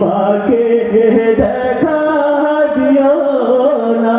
মাকে দেখা দিও না।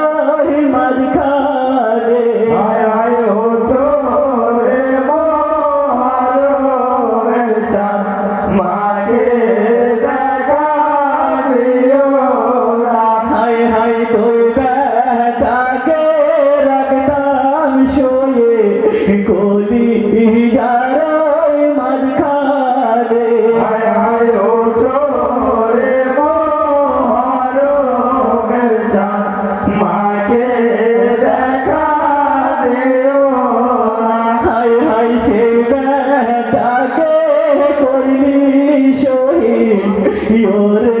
your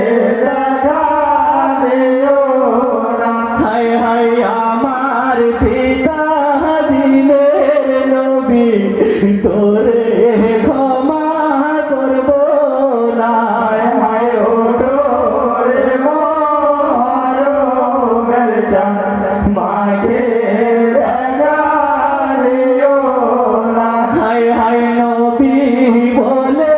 তোরে ক্ষমা করব না। হায় ওরে মরমের চান মাঠে হায় হায় নবী বলে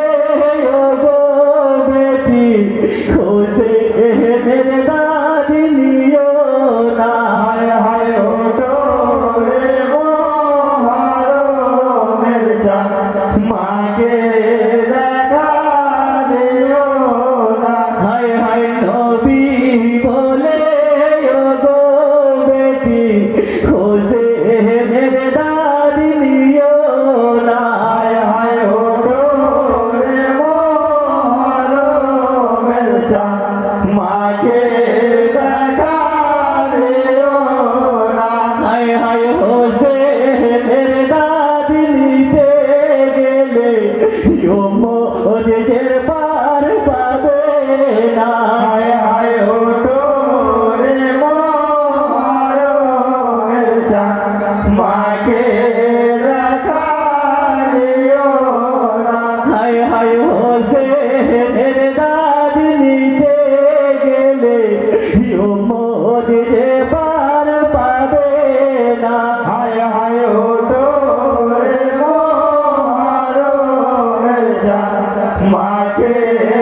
মাকে